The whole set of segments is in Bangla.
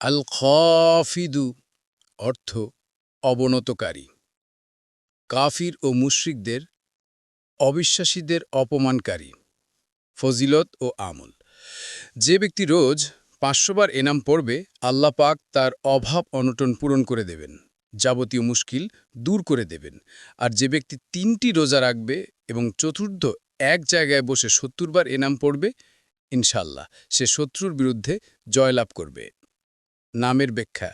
আল খফিদু অর্থ অবনতকারী। কাফির ও মুশ্রিকদের অবিশ্বাসীদের অপমানকারী, ফজিলত ও আমল। যে ব্যক্তি রোজ পাঁচশোবার এনাম পড়বে, আল্লাহ পাক তার অভাব অনটন পূরণ করে দেবেন, যাবতীয় মুশকিল দূর করে দেবেন। আর যে ব্যক্তি তিনটি রোজা রাখবে এবং চতুর্থ এক জায়গায় বসে সত্তরবার এনাম পড়বে ইনশাল্লাহ সে শত্রুর বিরুদ্ধে জয়লাভ করবে। নামের ব্যাখ্যা।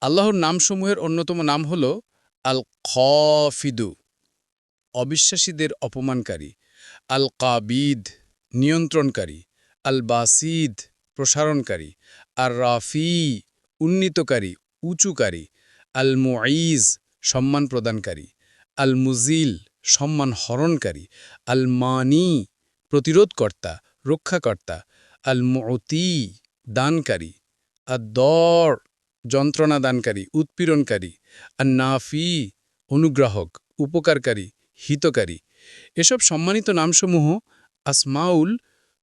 আল্লাহর নামসমূহের অন্যতম নাম হল আল খফিদু অবিশ্বাসীদের অপমানকারী। আল কাবিদ নিয়ন্ত্রণকারী। আল বাসিদ প্রসারণকারী। আর রাফি উন্নীতকারী, উঁচুকারী। আল মুঈজ সম্মান প্রদানকারী আল মুজিল সম্মান হরণকারী আল মানি প্রতিরোধকর্তা, রক্ষাকর্তা। আল মতি দানকারী। আর দর যন্ত্রণা দানকারী উৎপীড়নকারী আর নাফি অনুগ্রাহক, উপকারকারী, হিতকারী। এসব সম্মানিত নামসমূহ আসমাউল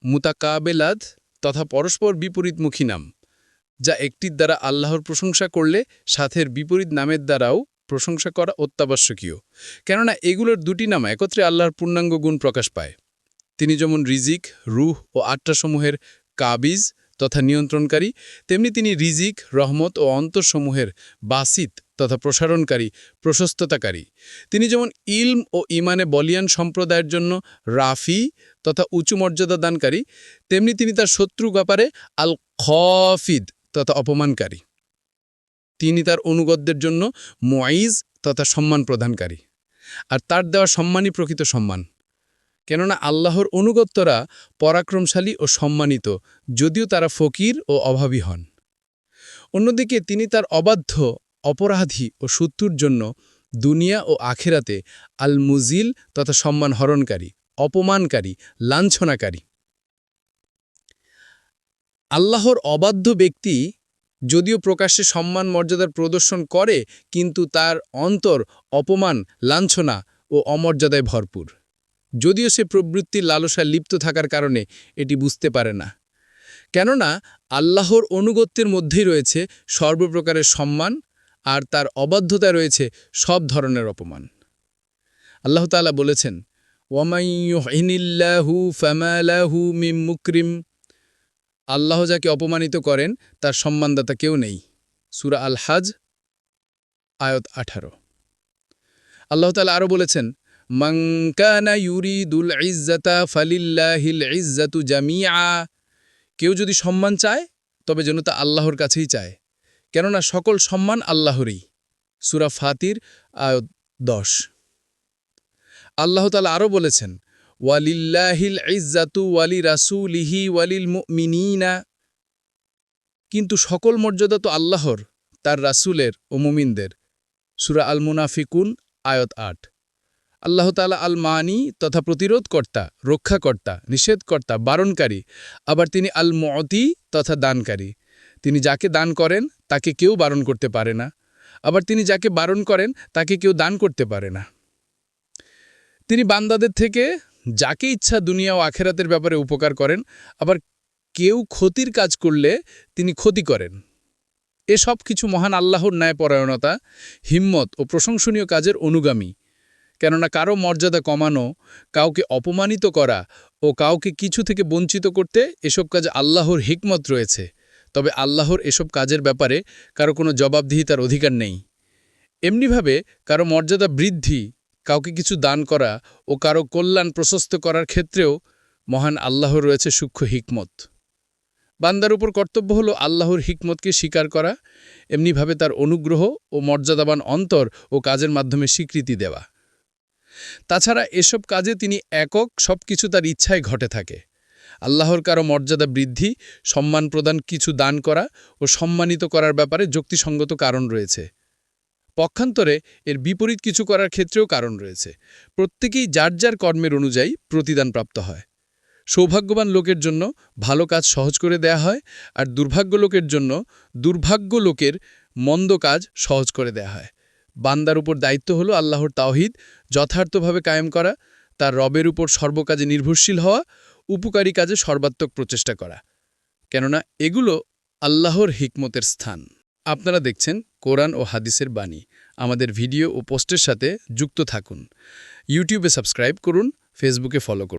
মুতাকাবেলাদ তথা পরস্পর বিপরীতমুখী নাম, যা একটির দ্বারা আল্লাহর প্রশংসা করলে সাথের বিপরীত নামের দ্বারাও প্রশংসা করা অত্যাবশ্যকীয়। কেননা এগুলোর দুটি নাম একত্রে আল্লাহর পূর্ণাঙ্গ গুণ প্রকাশ পায়। তিনি যেমন রিজিক, রুহ ও আট্টাসমূহের কাবিজ তথা নিয়ন্ত্রণকারী, তেমনি তিনি রিজিক, রহমত ও অন্তরসমূহের বাসিত তথা প্রসারণকারী, প্রশস্ততাকারী। তিনি যেমন ইলম ও ইমানে বলিয়ান সম্প্রদায়ের জন্য রাফি তথা উঁচু মর্যাদা দানকারী, তেমনি তিনি তার শত্রু ব্যাপারে আল খফিদ তথা অপমানকারী। তিনি তার অনুগতদের জন্য মোয়াইজ তথা সম্মান প্রদানকারী। আর তার দেওয়া সম্মানই প্রকৃত সম্মান। কেননা আল্লাহর অনুগত্যরা পরাক্রমশালী ও সম্মানিত, যদিও তারা ফকির ও অভাবী হন। অন্যদিকে তিনি তার অবাধ্য, অপরাধী ও শত্রুর জন্য দুনিয়া ও আখেরাতে আল মুজিল তথা সম্মান হরণকারী, অপমানকারী, লাঞ্ছনাকারী। আল্লাহর অবাধ্য ব্যক্তি যদিও প্রকাশ্যে সম্মান মর্যাদার প্রদর্শন করে, কিন্তু তার অন্তর অপমান, লাঞ্ছনা ও অমর্যাদায় ভরপুর। যদিও সে প্রবৃত্তির লালসায় লিপ্ত থাকার কারণে এটি বুঝতে পারে না। কেননা, আল্লাহর অনুগত্যের মধ্যেই রয়েছে সর্বপ্রকারের সম্মান আর তার অবাধ্যতা রয়েছে সব ধরনের অপমান। আল্লাহ তাআলা বলেছেন মুকরিম। আল্লাহ যাকে অপমানিত করেন, তার সম্মানদাতা কেউ নেই। সুরা আল হাজ আয়ত আঠারো। আল্লাহ তালা আরও বলেছেন মঙ্কানা ইউরিদুল ইজ্জাতা ফালিল্লাহিল ইজ্জাতু জামিয়া কেউ যদি সম্মান চায়, তবে যেন তা আল্লাহর কাছেই চায়। কেননা সকল সম্মান আল্লাহরই। সুরা ফাতির, আয়ত দশ। আল্লাহ তালা আরও বলেছেন, ওয়ালিল্লাহিল ইজ্জাতু ওয়ালি রাসুলিহি ওয়ালিল মুমিনিনা। কিন্তু সকল মর্যাদা তো আল্লাহর, তার রাসুলের ও মুমিনদের। সুরা আল মুনাফিকুন, আয়ত আট। আল্লাহ তালা আল মানি তথা প্রতিরোধকর্তা, রক্ষাকর্তা, নিষেধকর্তা, বারণকারী, আবার তিনি আল মতি তথা দানকারী। তিনি যাকে দান করেন, তাকে কেউ বারণ করতে পারে না। আবার তিনি যাকে বারণ করেন, তাকে কেউ দান করতে পারে না। তিনি বান্দাদের থেকে যাকে ইচ্ছা দুনিয়া ও আখেরাতের ব্যাপারে উপকার করেন, আবার কেউ ক্ষতির কাজ করলে তিনি ক্ষতি করেন। এসব কিছু মহান আল্লাহর ন্যায়পরায়ণতা, হিম্মত ও প্রশংসনীয় কাজের অনুগামী। কেননা কারও মর্যাদা কমানো, কাউকে অপমানিত করা ও কাউকে কিছু থেকে বঞ্চিত করতে এসব কাজে আল্লাহর হিকমত রয়েছে। তবে আল্লাহর এসব কাজের ব্যাপারে কারও কোনো জবাবদিহিতার অধিকার নেই। এমনিভাবে কারও মর্যাদা বৃদ্ধি, কাউকে কিছু দান করা ও কারও কল্যাণ প্রশস্ত করার ক্ষেত্রেও মহান আল্লাহ রয়েছে সূক্ষ্ম হিকমত। বান্দার উপর কর্তব্য হল আল্লাহর হিকমতকে স্বীকার করা, এমনিভাবে তার অনুগ্রহ ও মর্যাদাবান অন্তর ও কাজের মাধ্যমে স্বীকৃতি দেওয়া। তাছাড়া এসব কাজে তিনি একক সব কিছু তার ইচ্ছায় ঘটে থাকে। আল্লাহর কারও মর্যাদা বৃদ্ধি, সম্মান প্রদান, কিছু দান করা ও সম্মানিত করার ব্যাপারে যুক্তিসঙ্গত কারণ রয়েছে। পক্ষান্তরে এর বিপরীত কিছু করার ক্ষেত্রেও কারণ রয়েছে। প্রত্যেকেই যার যার কর্মের অনুযায়ী প্রতিদান প্রাপ্ত হয়। সৌভাগ্যবান লোকের জন্য ভালো কাজ সহজ করে দেয়া হয় আর দুর্ভাগ্য লোকের জন্য দুর্ভাগ্য লোকের মন্দ কাজ সহজ করে দেয়া হয়। বান্দার উপর দায়িত্ব হলো আল্লাহর তাওহিদ, যথার্থভাবে কায়েম করা, তার রবের উপর সর্বকাজে নির্ভরশীল হওয়া, উপকারী কাজে সর্বাত্মক প্রচেষ্টা করা। কেননা এগুলো আল্লাহর হিকমতের স্থান। আপনারা দেখছেন কোরআন ও হাদিসের বাণী। আমাদের ভিডিও ও পোস্টের সাথে যুক্ত থাকুন। ইউটিউবে সাবস্ক্রাইব করুন, ফেসবুকে ফলো করুন।